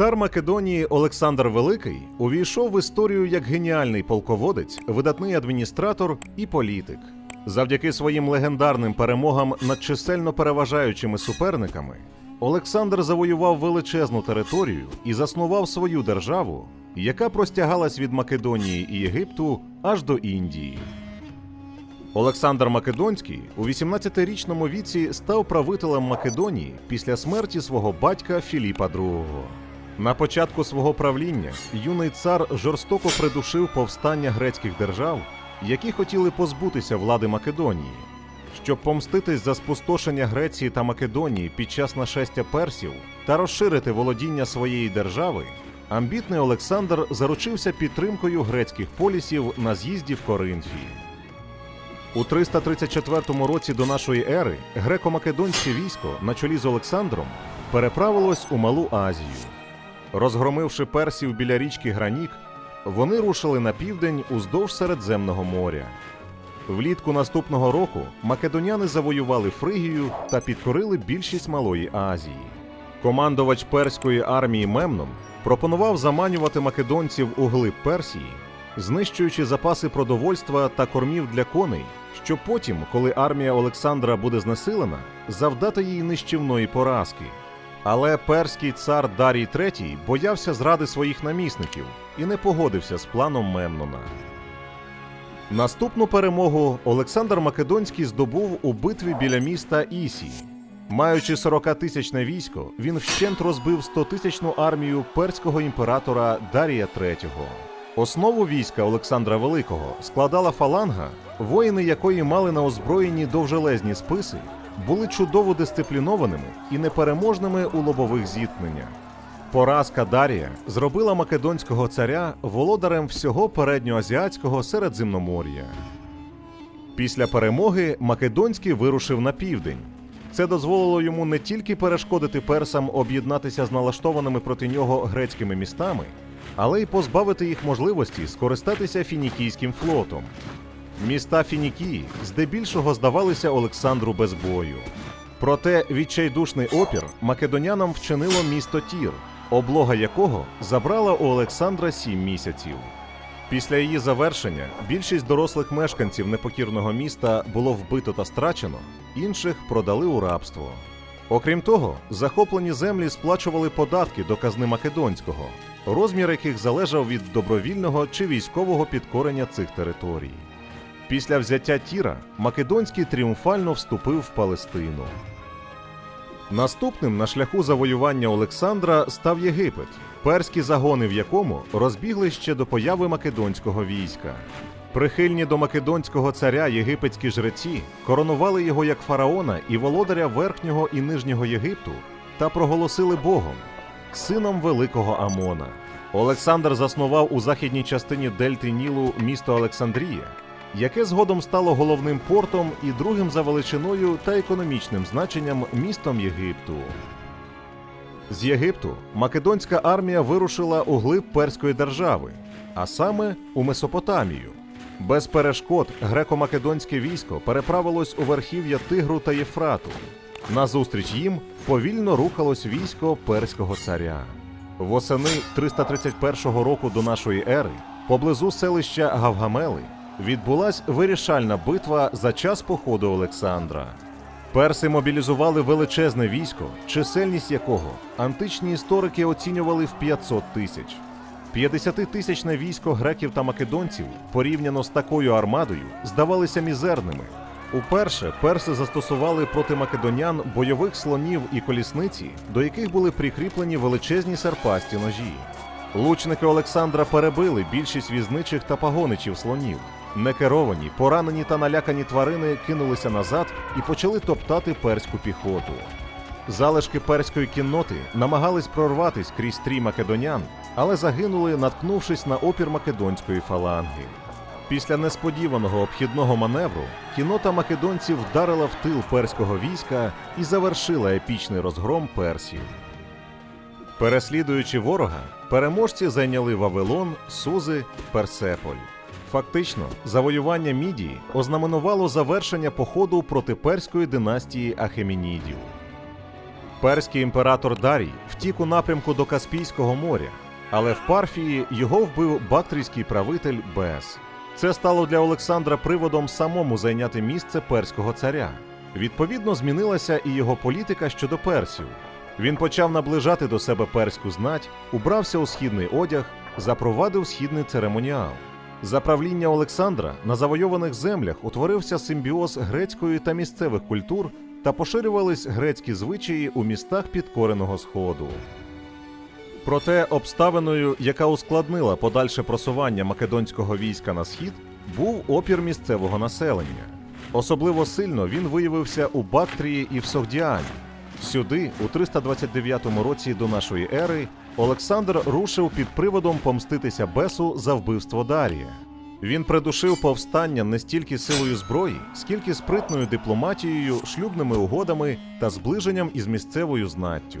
Цар Македонії Олександр Великий увійшов в історію як геніальний полководець, видатний адміністратор і політик. Завдяки своїм легендарним перемогам над чисельно переважаючими суперниками, Олександр завоював величезну територію і заснував свою державу, яка простягалась від Македонії і Єгипту аж до Індії. Олександр Македонський у 18-річному віці став правителем Македонії після смерті свого батька Філіпа II. На початку свого правління юний цар жорстоко придушив повстання грецьких держав, які хотіли позбутися влади Македонії. Щоб помститись за спустошення Греції та Македонії під час нашестя персів та розширити володіння своєї держави, амбітний Олександр заручився підтримкою грецьких полісів на з'їзді в Коринфі. У 334 році до нашої ери греко-македонське військо на чолі з Олександром переправилось у Малу Азію. Розгромивши персів біля річки Гранік, вони рушили на південь уздовж Середземного моря. Влітку наступного року македоняни завоювали Фригію та підкорили більшість Малої Азії. Командувач перської армії Мемнон пропонував заманювати македонців у глиб Персії, знищуючи запаси продовольства та кормів для коней, щоб потім, коли армія Олександра буде знесилена, завдати їй нищівної поразки. Але перський цар Дарій III боявся зради своїх намісників і не погодився з планом Мемнона. Наступну перемогу Олександр Македонський здобув у битві біля міста Ісі. Маючи 40-тисячне військо, він вщент розбив 100-тисячну армію перського імператора Дарія III. Основу війська Олександра Великого складала фаланга, воїни якої мали на озброєнні довжелезні списи, були чудово дисциплінованими і непереможними у лобових зіткненнях. Поразка Дарія зробила македонського царя володарем всього передньоазіатського середземномор'я. Після перемоги Македонський вирушив на південь. Це дозволило йому не тільки перешкодити персам об'єднатися з налаштованими проти нього грецькими містами, але й позбавити їх можливості скористатися фінікійським флотом. Міста Фінікії здебільшого здавалися Олександру без бою. Проте відчайдушний опір македонянам вчинило місто Тір, облога якого забрала у Олександра сім місяців. Після її завершення більшість дорослих мешканців непокірного міста було вбито та страчено, інших продали у рабство. Окрім того, захоплені землі сплачували податки до казни Македонського, розмір яких залежав від добровільного чи військового підкорення цих територій. Після взяття Тіра Македонський тріумфально вступив в Палестину. Наступним на шляху завоювання Олександра став Єгипет, перські загони в якому розбігли ще до появи македонського війська. Прихильні до македонського царя єгипетські жреці коронували його як фараона і володаря верхнього і нижнього Єгипту та проголосили Богом, сином великого Амона. Олександр заснував у західній частині дельти Нілу місто Олександрія, яке згодом стало головним портом і другим за величиною та економічним значенням містом Єгипту. З Єгипту македонська армія вирушила у глиб перської держави, а саме у Месопотамію. Без перешкод греко-македонське військо переправилось у верхів'я Тигру та Єфрату. Назустріч їм повільно рухалось військо перського царя. Восени 331 року до нашої ери, поблизу селища Гавгамели, відбулась вирішальна битва за час походу Олександра. Перси мобілізували величезне військо, чисельність якого античні історики оцінювали в 500 тисяч. 50-тисячне військо греків та македонців порівняно з такою армадою здавалися мізерними. Уперше перси застосували проти македонян бойових слонів і колісниці, до яких були прикріплені величезні серпасті ножі. Лучники Олександра перебили більшість візничих та пагоничів слонів. Некеровані, поранені та налякані тварини кинулися назад і почали топтати перську піхоту. Залишки перської кінноти намагались прорватися крізь стрій македонян, але загинули, наткнувшись на опір македонської фаланги. Після несподіваного обхідного маневру кіннота македонців вдарила в тил перського війська і завершила епічний розгром персів. Переслідуючи ворога, переможці зайняли Вавилон, Сузи, Персеполь. Фактично, завоювання Мідії ознаменувало завершення походу проти перської династії Ахемінідів. Перський імператор Дарій втік у напрямку до Каспійського моря, але в Парфії його вбив бактрійський правитель Бес. Це стало для Олександра приводом самому зайняти місце перського царя. Відповідно, змінилася і його політика щодо персів. Він почав наближати до себе перську знать, убрався у східний одяг, запровадив східний церемоніал. За правління Олександра на завойованих землях утворився симбіоз грецької та місцевих культур та поширювались грецькі звичаї у містах підкореного сходу. Проте обставиною, яка ускладнила подальше просування македонського війська на схід, був опір місцевого населення. Особливо сильно він виявився у Бактрії і в Согдіані. Сюди, у 329 році до нашої ери, Олександр рушив під приводом помститися Бесу за вбивство Дарія. Він придушив повстання не стільки силою зброї, скільки спритною дипломатією, шлюбними угодами та зближенням із місцевою знаттю.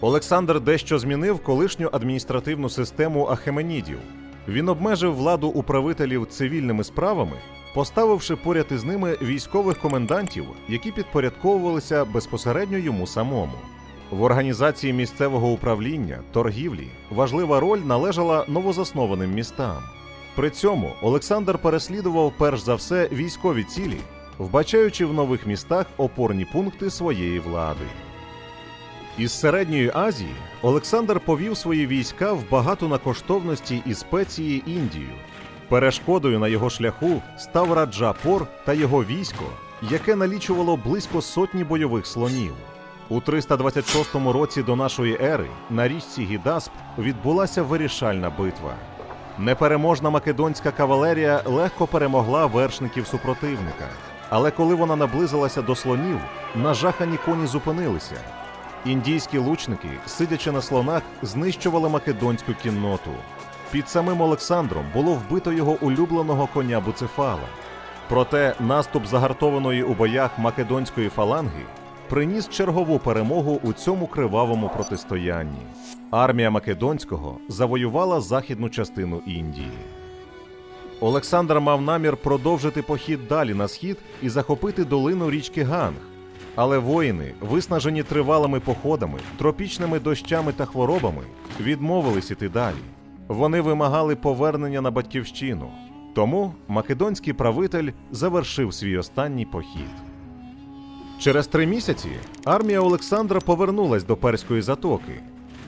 Олександр дещо змінив колишню адміністративну систему ахеменідів. Він обмежив владу управителів цивільними справами, поставивши поряд із ними військових комендантів, які підпорядковувалися безпосередньо йому самому. В організації місцевого управління, торгівлі важлива роль належала новозаснованим містам. При цьому Олександр переслідував перш за все військові цілі, вбачаючи в нових містах опорні пункти своєї влади. Із середньої Азії Олександр повів свої війська в багату на коштовності і спеції Індію. Перешкодою на його шляху став Раджа-Пор та його військо, яке налічувало близько сотні бойових слонів. У 326 році до нашої ери на річці Гідасп відбулася вирішальна битва. Непереможна македонська кавалерія легко перемогла вершників супротивника. Але коли вона наблизилася до слонів, нажахані коні зупинилися. Індійські лучники, сидячи на слонах, знищували македонську кінноту. Під самим Олександром було вбито його улюбленого коня Буцефала. Проте наступ загартованої у боях македонської фаланги приніс чергову перемогу у цьому кривавому протистоянні. Армія Македонського завоювала західну частину Індії. Олександр мав намір продовжити похід далі на схід і захопити долину річки Ганг. Але воїни, виснажені тривалими походами, тропічними дощами та хворобами, відмовились іти далі. Вони вимагали повернення на батьківщину. Тому македонський правитель завершив свій останній похід. Через три місяці армія Олександра повернулась до Перської затоки.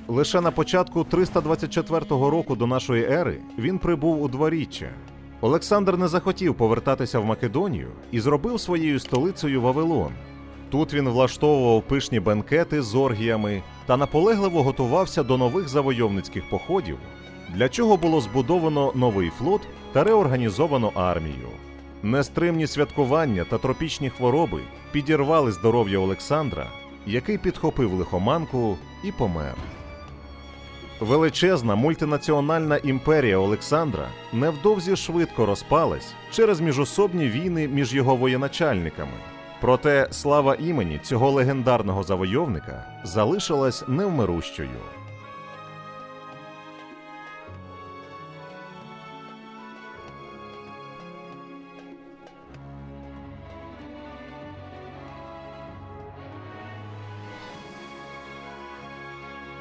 Лише на початку 324 року до нашої ери він прибув у дворіччя. Олександр не захотів повертатися в Македонію і зробив своєю столицею Вавилон. Тут він влаштовував пишні бенкети з оргіями та наполегливо готувався до нових завойовницьких походів, для чого було збудовано новий флот та реорганізовано армію. Нестримні святкування та тропічні хвороби підірвали здоров'я Олександра, який підхопив лихоманку і помер. Величезна мультинаціональна імперія Олександра невдовзі швидко розпалась через міжособні війни між його воєначальниками. Проте слава імені цього легендарного завойовника залишилась невмирущою.